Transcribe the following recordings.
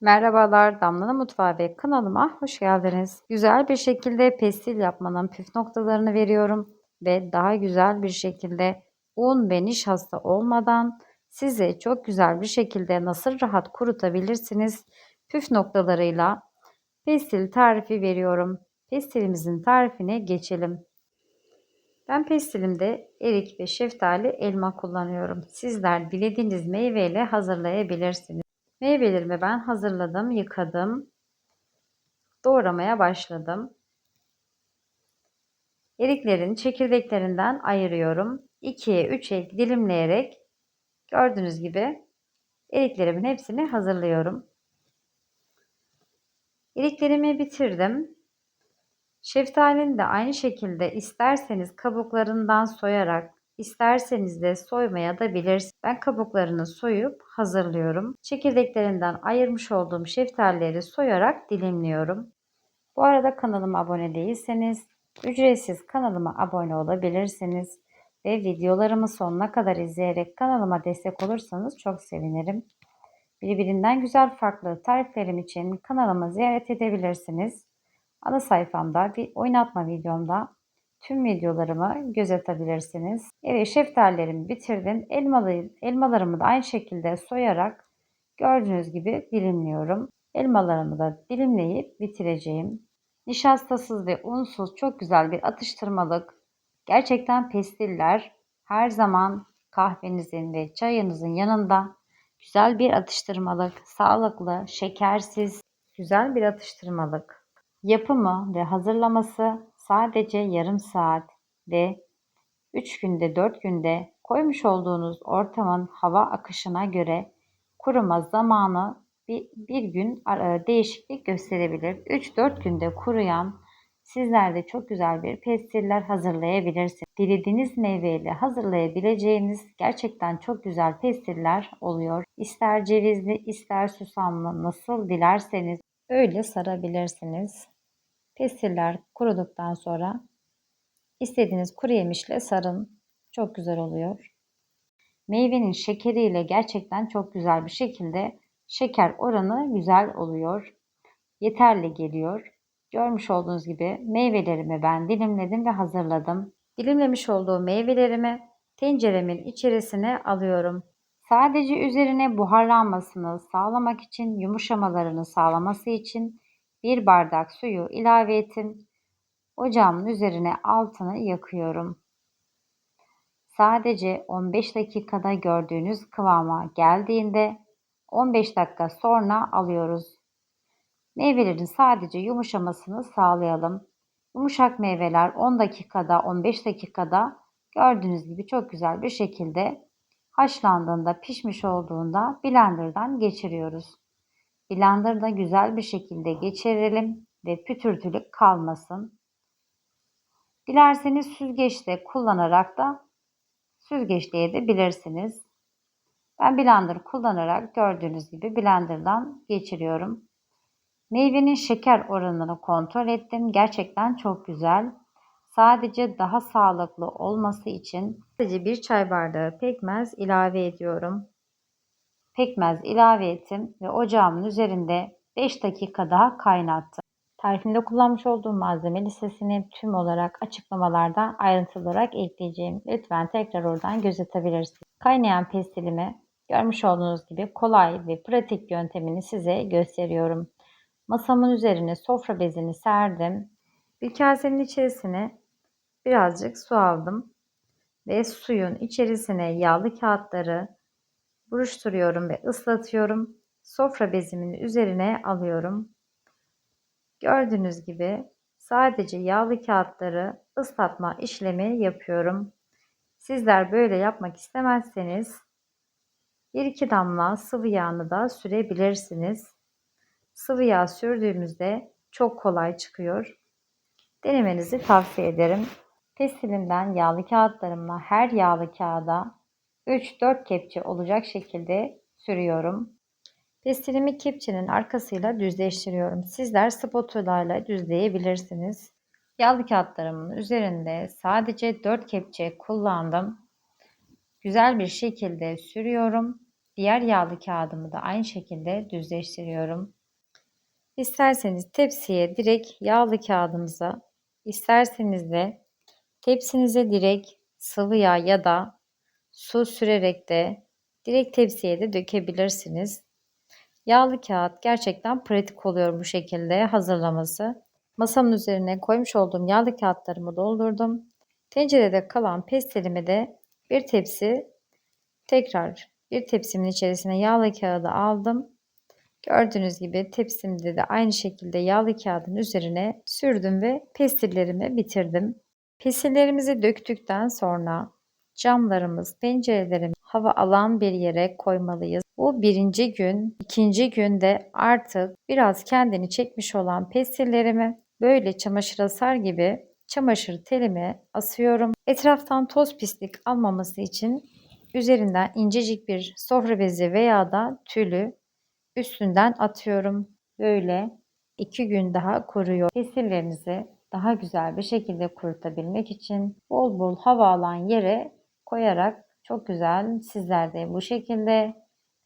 Merhabalar, Damla'nın Mutfağı ve kanalıma hoş geldiniz. Güzel bir şekilde pestil yapmanın püf noktalarını veriyorum ve daha güzel bir şekilde un ve nişasta olmadan size çok güzel bir şekilde nasıl rahat kurutabilirsiniz püf noktalarıyla pestil tarifi veriyorum. Pestilimizin tarifine geçelim. Ben pestilimde erik ve şeftali elma kullanıyorum. Sizler dilediğiniz meyveyle hazırlayabilirsiniz. Meyvelerimi ben hazırladım, yıkadım. Doğramaya başladım. Eriklerin çekirdeklerinden ayırıyorum. 2'ye 3'e dilimleyerek gördüğünüz gibi eriklerimin hepsini hazırlıyorum. Eriklerimi bitirdim. Şeftalini de aynı şekilde isterseniz kabuklarından soyarak İsterseniz de soymaya da bilirsiniz. Ben kabuklarını soyup hazırlıyorum. Çekirdeklerinden ayırmış olduğum şeftalileri soyarak dilimliyorum. Bu arada kanalıma abone değilseniz ücretsiz kanalıma abone olabilirsiniz. Ve videolarımı sonuna kadar izleyerek kanalıma destek olursanız çok sevinirim. Birbirinden güzel farklı tariflerim için kanalımı ziyaret edebilirsiniz. Ana sayfamda bir oynatma videomda tüm videolarımı gözetebilirsiniz. Evet şeftalilerimi bitirdim. Elmalı, elmalarımı da aynı şekilde soyarak gördüğünüz gibi dilimliyorum. Elmalarımı da dilimleyip bitireceğim. Nişastasız ve unsuz çok güzel bir atıştırmalık. Gerçekten pestiller her zaman kahvenizin ve çayınızın yanında güzel bir atıştırmalık, sağlıklı, şekersiz, güzel bir atıştırmalık. Yapımı ve hazırlaması sadece yarım saat ve 3 günde 4 günde koymuş olduğunuz ortamın hava akışına göre kuruma zamanı bir, bir gün değişiklik gösterebilir. 3-4 günde kuruyan sizler de çok güzel bir pestiller hazırlayabilirsiniz. Dilediğiniz meyveyle hazırlayabileceğiniz gerçekten çok güzel pestiller oluyor. İster cevizli ister susamlı nasıl dilerseniz öyle sarabilirsiniz. Pestiller kuruduktan sonra istediğiniz kuru yemişle sarın. Çok güzel oluyor. Meyvenin şekeriyle gerçekten çok güzel bir şekilde şeker oranı güzel oluyor. Yeterli geliyor. Görmüş olduğunuz gibi meyvelerimi ben dilimledim ve hazırladım. Dilimlemiş olduğum meyvelerimi tenceremin içerisine alıyorum. Sadece üzerine buharlanmasını sağlamak için, yumuşamalarını sağlaması için bir bardak suyu ilave ettim. Ocağımın üzerine altını yakıyorum. Sadece 15 dakikada gördüğünüz kıvama geldiğinde 15 dakika sonra alıyoruz. Meyvelerin sadece yumuşamasını sağlayalım. Yumuşak meyveler 10 dakikada 15 dakikada gördüğünüz gibi çok güzel bir şekilde haşlandığında pişmiş olduğunda blenderdan geçiriyoruz. Blender'da güzel bir şekilde geçirelim ve pütürtülük kalmasın. Dilerseniz süzgeçte kullanarak da süzgeçte edebilirsiniz. Ben blender kullanarak gördüğünüz gibi blenderdan geçiriyorum. Meyvenin şeker oranını kontrol ettim. Gerçekten çok güzel. Sadece daha sağlıklı olması için sadece bir çay bardağı pekmez ilave ediyorum pekmez ilave ettim ve ocağımın üzerinde 5 dakika daha kaynattım. Tarifimde kullanmış olduğum malzeme listesini tüm olarak açıklamalarda ayrıntılı olarak ekleyeceğim. Lütfen tekrar oradan gözetebilirsiniz. Kaynayan pestilimi görmüş olduğunuz gibi kolay ve pratik yöntemini size gösteriyorum. Masamın üzerine sofra bezini serdim. Bir kasenin içerisine birazcık su aldım ve suyun içerisine yağlı kağıtları buruşturuyorum ve ıslatıyorum. Sofra bezimin üzerine alıyorum. Gördüğünüz gibi sadece yağlı kağıtları ıslatma işlemi yapıyorum. Sizler böyle yapmak istemezseniz 1-2 damla sıvı yağını da sürebilirsiniz. Sıvı yağ sürdüğümüzde çok kolay çıkıyor. Denemenizi tavsiye ederim. Pestilimden yağlı kağıtlarımla her yağlı kağıda 3-4 kepçe olacak şekilde sürüyorum. Pestilimi kepçenin arkasıyla düzleştiriyorum. Sizler spatula ile düzleyebilirsiniz. Yağlı kağıtlarımın üzerinde sadece 4 kepçe kullandım. Güzel bir şekilde sürüyorum. Diğer yağlı kağıdımı da aynı şekilde düzleştiriyorum. İsterseniz tepsiye direkt yağlı kağıdımıza, isterseniz de tepsinize direkt sıvı yağ ya da su sürerek de direkt tepsiye de dökebilirsiniz. Yağlı kağıt gerçekten pratik oluyor bu şekilde hazırlaması. Masamın üzerine koymuş olduğum yağlı kağıtlarımı doldurdum. Tencerede kalan pestilimi de bir tepsi tekrar bir tepsimin içerisine yağlı kağıdı aldım. Gördüğünüz gibi tepsimde de aynı şekilde yağlı kağıdın üzerine sürdüm ve pestillerimi bitirdim. Pestillerimizi döktükten sonra camlarımız, pencerelerimiz hava alan bir yere koymalıyız. Bu birinci gün, ikinci günde artık biraz kendini çekmiş olan pestillerimi böyle çamaşır asar gibi çamaşır telime asıyorum. Etraftan toz pislik almaması için üzerinden incecik bir sofra bezi veya da tülü üstünden atıyorum. Böyle iki gün daha kuruyor. Pestillerinizi daha güzel bir şekilde kurutabilmek için bol bol hava alan yere koyarak çok güzel sizler de bu şekilde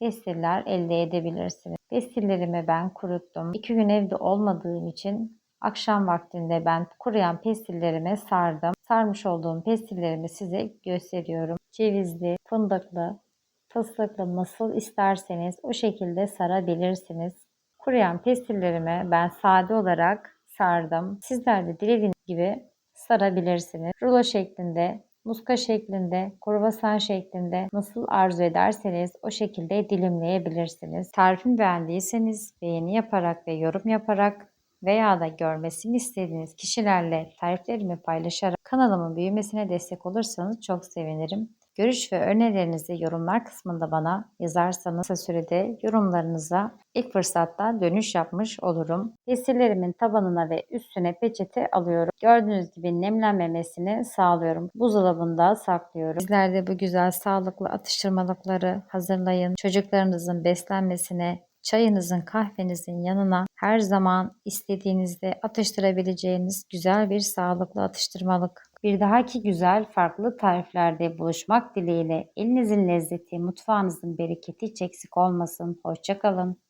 pestiller elde edebilirsiniz. Pestillerimi ben kuruttum. İki gün evde olmadığım için akşam vaktinde ben kuruyan pestillerimi sardım. Sarmış olduğum pestillerimi size gösteriyorum. Cevizli, fındıklı, fıstıklı nasıl isterseniz o şekilde sarabilirsiniz. Kuruyan pestillerimi ben sade olarak sardım. Sizler de dilediğiniz gibi sarabilirsiniz. Rulo şeklinde, muska şeklinde, kruvasan şeklinde nasıl arzu ederseniz o şekilde dilimleyebilirsiniz. Tarifimi beğendiyseniz beğeni yaparak ve yorum yaparak veya da görmesini istediğiniz kişilerle tariflerimi paylaşarak kanalımın büyümesine destek olursanız çok sevinirim. Görüş ve önerilerinizi yorumlar kısmında bana yazarsanız kısa sürede yorumlarınıza ilk fırsatta dönüş yapmış olurum. Pestilerimin tabanına ve üstüne peçete alıyorum. Gördüğünüz gibi nemlenmemesini sağlıyorum. Buzdolabında saklıyorum. Sizler de bu güzel sağlıklı atıştırmalıkları hazırlayın. Çocuklarınızın beslenmesine çayınızın, kahvenizin yanına her zaman istediğinizde atıştırabileceğiniz güzel bir sağlıklı atıştırmalık. Bir dahaki güzel farklı tariflerde buluşmak dileğiyle elinizin lezzeti, mutfağınızın bereketi hiç eksik olmasın. Hoşçakalın.